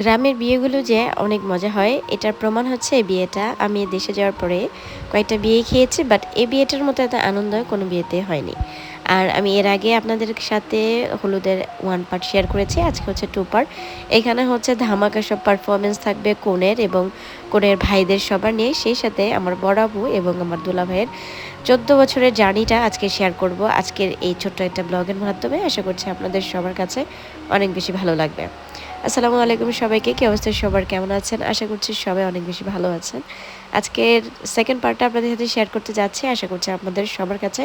গ্রামের বিয়েগুলো যে অনেক মজা হয়, এটার প্রমাণ হচ্ছে এই বিয়েটা। আমি দেশে যাওয়ার পরে কয়েকটা বিয়ে খেয়েছি বাট এই বিয়েটার মতো এত আনন্দ কোনো বিয়েতে হয়নি। আর আমি এর আগে আপনাদের সাথে হলুদের ওয়ান পার্ট শেয়ার করেছি, আজকে হচ্ছে টু পার্ট এখানে হচ্ছে ধামাকা সব পারফরমেন্স থাকবে কোনের এবং কোনের ভাইদের সবার নিয়ে। সেই সাথে আমার বড়াবু এবং আমার দুলা ভাইয়ের চোদ্দ বছরের জার্নিটা আজকে শেয়ার করব। আজকের এই ছোট্ট একটা ব্লগের মাধ্যমে আশা করছি আপনাদের সবার কাছে অনেক বেশি ভালো লাগবে। আসসালামু আলাইকুম সবাইকে, কি অবস্থা? সবার কেমন আছেন? আশা করছি সবাই অনেক বেশি ভালো আছেন। আজকের সেকেন্ড পার্টটা আপনাদের সাথে শেয়ার করতে যাচ্ছি। আশা করছি আপনাদের সবার কাছে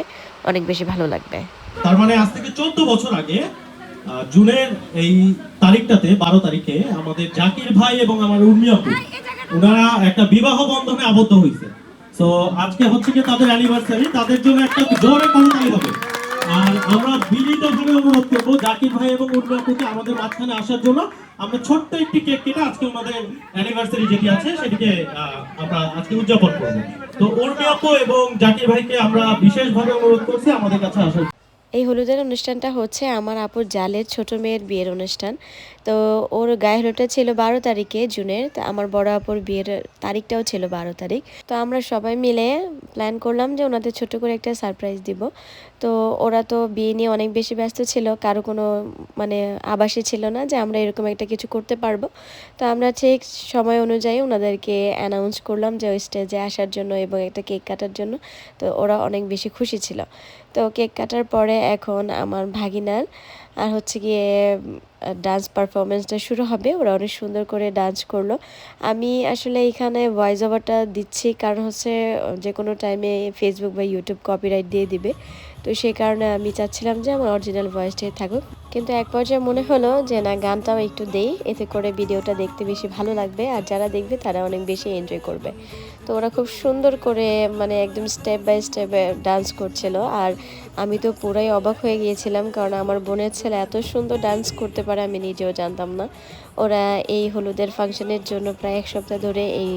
অনেক বেশি ভালো লাগবে। তার মানে আজ থেকে চোদ্দ বছর আগে জুনের এই তারিখটাতে বারো তারিখে আমাদের জাকির ভাই এবং আমার উর্মি আপু ওনারা একটা বিবাহ বন্ধনে আবদ্ধ হয়েছে। তো আজকে হচ্ছে কি তাদের অ্যানিভার্সারি তাদের জন্য একটা জোরে করতালি হবে। আর আমরা বিনীতভাবে অনুরোধ করব জাকির ভাই এবং উন্নয়নকে আমাদের মাঝখানে আসার জন্য। আমরা ছোট্ট একটি কেক কেটে আজকে আমাদের অ্যানিভার্সারি যেটি আছে, সেটিকে আমরা আজকে উদযাপন করব। তো উর্মি এবং জাকির ভাইকে আমরা বিশেষভাবে অনুরোধ করছি আমাদের কাছে আসার এই হলুদের অনুষ্ঠানটা হচ্ছে আমার আপুর জালের ছোট মেয়ের বিয়ের অনুষ্ঠান। তো ওর গায়ে হলুদটা ছিল বারো তারিখে জুনের, তো আমার বড় আপুর বিয়ের তারিখটাও ছিল বারো তারিখ। তো আমরা সবাই মিলে প্ল্যান করলাম যে ওনাদের ছোট করে একটা সারপ্রাইজ দিব। তো ওরা তো বিয়ে নিয়ে অনেক বেশি ব্যস্ত ছিল, কারও কোনো মানে আবাসই ছিল না যে আমরা এরকম একটা কিছু করতে পারব। তো আমরা ঠিক সময় অনুযায়ী ওনাদেরকে অ্যানাউন্স করলাম যে ওই স্টেজে আসার জন্য এবং একটা কেক কাটার জন্য। তো ওরা অনেক বেশি খুশি ছিল। তো কেক কাটার পরে এখন আমার ভাগিনার। আর হচ্ছে গিয়ে ডান্স পারফরমেন্সটা শুরু হবে। ওরা অনেক সুন্দর করে ডান্স করল। আমি আসলে এখানে ভয়েস ওভারটা দিচ্ছি, কারণ হচ্ছে, যে কোনো টাইমে ফেসবুক বা ইউটিউব কপিরাইট দিয়ে দিবে। তো সেই কারণে আমি চাচ্ছিলাম যে আমার অরিজিনাল ভয়েসটাই থাকুক। কিন্তু এক পর্যায়ে মনে হলো যে, না, গানটাও একটু দেই। এতে করে ভিডিওটা দেখতে বেশি ভালো লাগবে। আর যারা দেখবে, তারা অনেক বেশি এনজয় করবে। তো ওরা খুব সুন্দর করে মানে একদম স্টেপ বাই স্টেপ ডান্স করছিল। আর আমি তো পুরাই অবাক হয়ে গিয়েছিলাম, কারণ আমার বোনের ছেলে এত সুন্দর ডান্স করতে পারে আমি নিজেও জানতাম না। ওরা এই হলুদের ফাংশনের জন্য প্রায় এক সপ্তাহ ধরে এই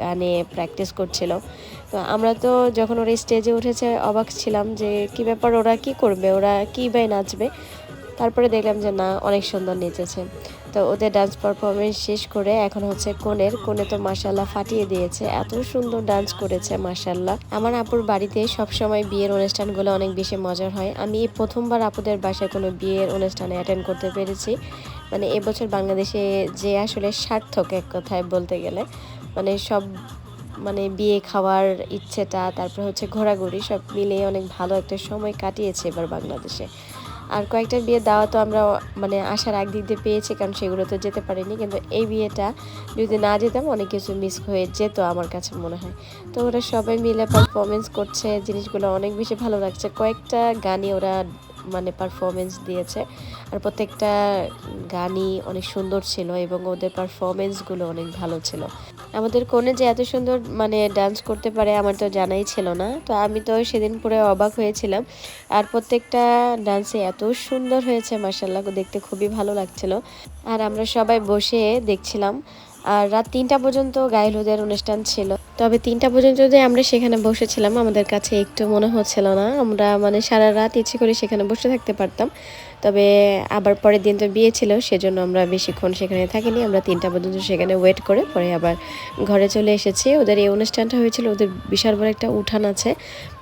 গানে প্র্যাকটিস করছিল। তো আমরা তো যখন ওরা স্টেজে উঠেছে অবাক ছিলাম যে কি ব্যাপার, ওরা কি করবে? ওরা কী বাই নাচবে? তারপরে দেখলাম যে না, অনেক সুন্দর নেচেছে। তো ওদের ডান্স পারফরমেন্স শেষ করে এখন হচ্ছে কোনের কোনে তো মাসাল্লাহ ফাটিয়ে দিয়েছে। এত সুন্দর ডান্স করেছে মাসাল্লাহ আমার আপুর বাড়িতে সব সময় বিয়ের অনুষ্ঠানগুলো অনেক বেশি মজার হয়। আমি এই প্রথমবার আপুদের বাসায় কোনো বিয়ের অনুষ্ঠানে অ্যাটেন্ড করতে পেরেছি। মানে এবছর বাংলাদেশে যে আসলে সার্থক এক কথায় বলতে গেলে। মানে সব মানে বিয়ে খাওয়ার ইচ্ছেটা, তারপর হচ্ছে ঘোরাঘুরি সব মিলিয়ে অনেক ভালো একটা সময় কাটিয়েছে এবার বাংলাদেশে। আর কয়েকটা বিয়ে দাওয়া তো আমরা মানে আসার আগ দিক দিয়ে পেয়েছি, কারণ সেগুলো তো যেতে পারিনি। কিন্তু এই বিয়েটা যদি না যেতাম, অনেক কিছু মিস হয়ে যেত আমার কাছে মনে হয়। তো ওরা সবাই মিলে পারফরমেন্স করছে, জিনিসগুলো অনেক বেশি ভালো লাগছে। কয়েকটা গানই ওরা মানে পারফরমেন্স দিয়েছে। আর প্রত্যেকটা গানই অনেক সুন্দর ছিল এবং ওদের পারফরমেন্সগুলো অনেক ভালো ছিল। আমাদের কোণে যে এত সুন্দর মানে ডান্স করতে পারে আমার তো জানাই ছিল না। তো আমি তো সেদিন পুরো অবাক হয়েছিলাম। আর প্রত্যেকটা ডান্সে এত সুন্দর হয়েছে মার্শাল্লাহ দেখতে খুবই ভালো লাগছিল। আর আমরা সবাই বসে দেখছিলাম। আর রাত তিনটা পর্যন্ত গায়ে হলুদের অনুষ্ঠান ছিল। তবে তিনটা পর্যন্ত যদি আমরা সেখানে বসেছিলাম, আমাদের কাছে একটু মনে হচ্ছিল না। আমরা মানে সারা রাত ইচ্ছে করে সেখানে বসে থাকতে পারতাম। তবে আবার পরের দিন তো বিয়ে ছিল, সেজন্য আমরা বেশিক্ষণ সেখানে থাকিনি। আমরা তিনটা পর্যন্ত সেখানে ওয়েট করে পরে আবার ঘরে চলে এসেছি। ওদের এই অনুষ্ঠানটা হয়েছিল, ওদের বিশাল বড় একটা উঠান আছে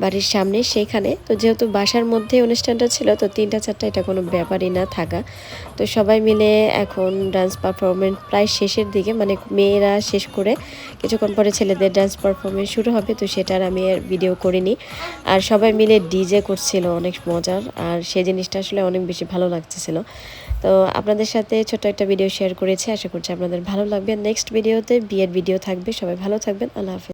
বাড়ির সামনে, সেখানে। তো যেহেতু বাসার মধ্যে অনুষ্ঠানটা ছিল, তো তিনটা, চারটা এটা কোনো ব্যাপারই না থাকা। তো সবাই মিলে এখন ডান্স পারফরমেন্স প্রায় শেষের দিকে মানে মেয়েরা শেষ করে কিছুক্ষণ পরে ছেলেদের ডান্স পারফরমেন্স শুরু হবে, তো সেটার আমি আর ভিডিও করিনি। আর সবাই মিলে ডিজে করছিল, অনেক মজার। আর সেই জিনিসটা আসলে অনেক বেশি ভালো লাগতেছিল। তো আপনাদের সাথে ছোট একটা ভিডিও শেয়ার করেছি, আশা করছি আপনাদের ভালো লাগবে। নেক্সট ভিডিওতে বিয়ের ভিডিও থাকবে, সবাই ভালো থাকবেন, আল্লাহ হাফেজ।